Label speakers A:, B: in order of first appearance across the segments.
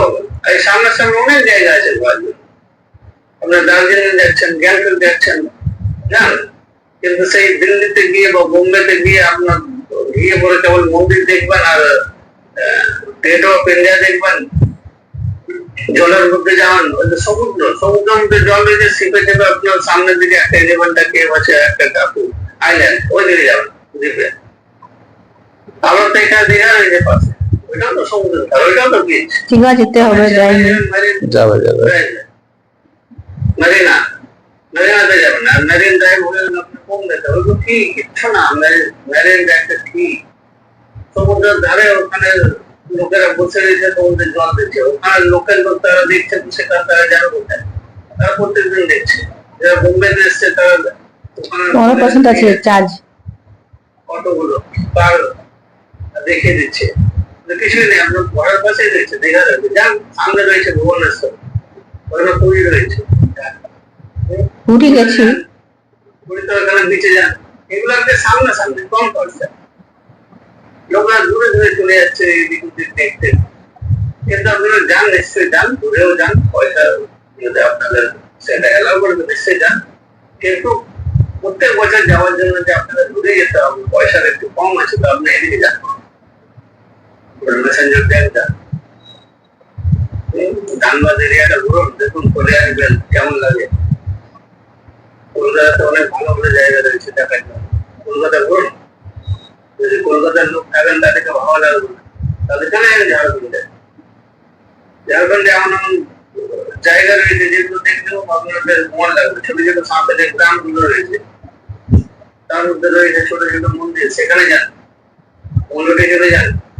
A: পাবেন এই সামনাসামনি অনেক জায়গা আছে ঘোরার আপনার দার্জিলিং যাচ্ছেন, গ্যাংটক যাচ্ছেন যান কিন্তু সেই দিল্লিতে গিয়ে বা বোম্বেতে গিয়ে আপনার গিয়ে পরে কেবল মন্দির দেখবেন আর গেট অফ ইন্ডিয়া দেখবেন। জলের মধ্যে যান সমুদ্র, সমুদ্রের মধ্যে জল রয়েছে শিপে যাবে আপনার সামনের দিকে একটা এলিমেন্টটা কেভ আছে, একটা টাপু আইল্যান্ড ওই দিকে যাবেন দ্বীপে আবার তো এটা দীঘা রয়েছে পাশে।
B: ঠিক আছে যেতে হবে যাইনি
C: যাবে যাবে।
A: মেরিনা মেরিনাতে যাবেন আর মেরিন ড্রাইভ হলে আপনি কম যেতে হবে। তো ঠিক কিচ্ছু না। মেরিন ড্রাইভটা ঠিক। সমুদ্রের ধারে ওখানে লোকেরা বসে রয়েছে সমুদ্রের জল দিচ্ছে। ওখানে লোকের লোক তারা দেখছে বসে তারা তারা যারা কোথায়? তারা প্রত্যেকদিন দেখছে। যারা বোম্বেতে এসছে তারা ওখানে
B: পছন্দ আছে চার্জ
A: অটোগুলো তার দেখিয়ে দিচ্ছে। কিছুই নেই আপনার ঘরের পাশেই রয়েছে যান রয়েছে ভুবনেশ্বর। ওখানে পুরী রয়েছে।
B: পুরী গেছি।
A: পুরী তো ওখানে নিচে যান এগুলো সামনে কম খরচা। লোকরা দূরে দূরে চলে যাচ্ছে এদিক ওদিক দেখতে। কিন্তু আপনারা যান নিশ্চয়ই যান দূরেও যান পয়সা যদি আপনাদের সেটা এলাও করবে নিশ্চয়ই যান। কিন্তু প্রত্যেক বছর যাওয়ার জন্য যে আপনাদের দূরে যেতে হবে পয়সার একটু কম আছে তো আপনি এদিকে যান। মেসেঞ্জার যান ধানবাদ এরিয়াটা ঘুরুন দেখুন চলে আসবেন কেমন লাগে কলকাতাতে অনেক ভালো ভালো জায়গা রয়েছে দেখার জন্য কলকাতা ঘুরুন যদি কলকাতার লোক থাকেন তাদেরকে ভালো লাগবে। তাহলে চলে যান ঝাড়খণ্ডে ঝাড়খণ্ডে এমন জায়গা রয়েছে যেগুলো দেখলেও আপনার বেশ মন লাগবে ছোট ছোট সাঁতারের গ্রামগুলো রয়েছে তার মধ্যে রয়েছে ছোট ছোট মন্দির সেখানে যান মন্দিরে চলে যান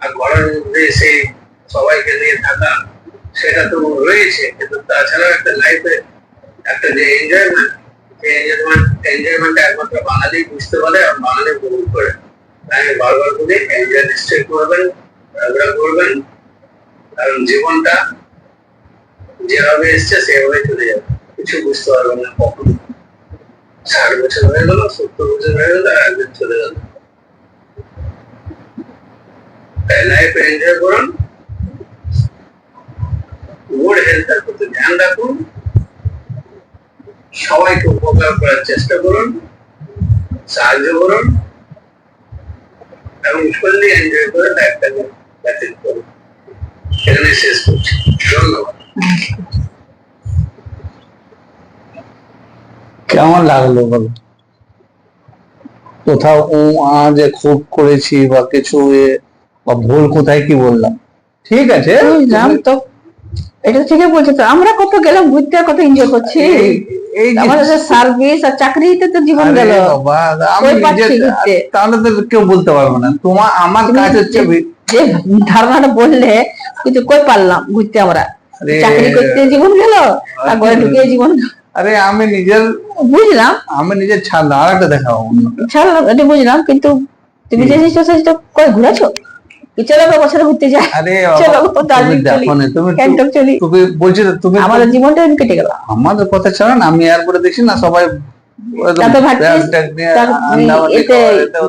A: আর ঘরের মধ্যে সেই সবাইকে নিয়ে থাকা, সেটা তো রয়েছে, কিন্তু তাছাড়াও একটা লাইফে একটা যে এনজয়মেন্ট সেই এনজয়মেন্ট এনজয়মেন্ট একমাত্র বাঙালি বুঝতে পারে আর বাঙালি গ্রহণ করে। তাই বারবার বলি এনজয় নিশ্চয়ই করবেন, ঘোরাঘোরা করবেন, কারণ জীবনটা যেভাবে এসছে সেভাবে চলে যাবে। কিছু বুঝতে পারবেন না কখন। ষাট বছর হয়ে গেল, সত্তর বছর হয়ে গেল, আর একদিন চলে গেল তাই লাইফ এনজয় করুন। হেলথের প্রতি ধ্যান রাখুন। সবাইকে উপকার করার চেষ্টা করুন। সাহায্য করুন। এবং ফুললি এনজয় করে ব্যতীত করুন। শেষ করছি। ধন্যবাদ।
C: কেমন লাগল বলো? কোথাও ও আ, যে খুব করেছি বা কিছু বা ভুল কোথায় কি বললাম? ঠিক আছে?
B: বুঝলাম তো এটা ঠিকই বলছো তো আমরা কত গেলাম ঘুরতে আর কত এনজয় করছি।
C: এই- এই যে-
B: আমাদের সার্ভিস আর চাকরিতে তো জীবন গেল।
C: বাবা, আমি
B: কই পাচ্ছি
C: নিজে-
B: ঘুরতে?
C: তাহলে তো কেউ বলতে পারব না। তোমার আমার কাজ হচ্ছে
B: যে- ধারণাটা বললে কিন্তু কই পারলাম ঘুরতে আমরা? চাকরি করতে জীবন গেল আর ঘরে ঢুকে জীবন
C: আরে আমি নিজের
B: বুঝলাম।
C: আমি নিজের ছাড়লাম আর একটা। দেখাবো
B: ছাড়লাম এটা বুঝলাম কিন্তু তুমি যে জিনিসটা সেটা কই ঘুরেছো? চলো গো বছরে ঘুরতে যাই।
C: আরে
B: চলো গো, দার্জিলিং
C: তুমি
B: চলি,
C: না তুমি তো-
B: গ্যাংটক চলি।
C: তুমি বলছি তুমি
B: আমাদের জীবনটা কেটে গেল?
C: আমাদের কথা ছাড়া না আমি এয়ারপোর্টে দেখছি না সবাই
B: তারপর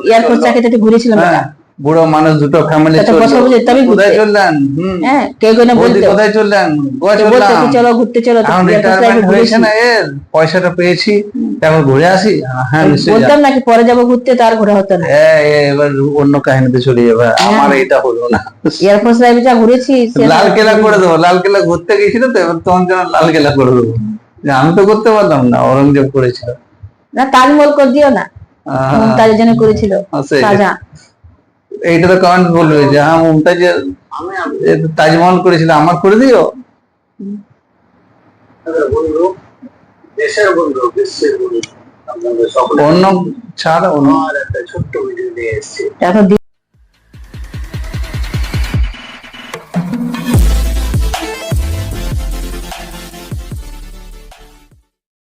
B: এয়ারপোর্ট চাকরিতে ঘুরেছিলাম
C: হ্যাঁ, বুড়ো মানুষ দুটো ফ্যামিলি
B: তাতে বসে বসে তবেই
C: কোথায় চললেন?
B: হ্যাঁ কেউ কেউ না
C: কোথায় চললেন? গোয়া চললাম।
B: চলো ঘুরতে চলো
C: এখন রিটায়ারমেন্ট হয়েছে না এর? পয়সাটা পেয়েছি তারপর ঘুরে আসি? হ্যাঁ
B: বলতাম নাকি পরে যাব ঘুরতে তার ঘোরা হতো না।
C: এ, এবার অন্য কাহিনীতে চলে যাবে। আমার এটা হলো না।
B: এয়ারফোর্স লাইফে যা ঘুরেছি
C: লাল কেলা করে দেবো লাল কেলা ঘুরতে গেছিল তো এবার তোমার জন্য লাল কেলা করে দেবো। আমি তো করতে পারলাম না ঔরঙ্গজেব করেছিল।
B: না তাজমহল করে দিও না। মুমতাজের জন্য করেছিল
C: আছে। এইটা তো কমেন্ট বলবে যে হ্যাঁ
A: আমি-
C: এ তো তাজমহল করেছিল আমার করে দিও।
A: বন্ধু দেশের বন্ধু বিশ্বের বন্ধু আপনাদের
C: অন্য ছাড়া অন্য
A: একটা ছোট্ট ভিডিও নিয়ে এসেছি।
B: এখন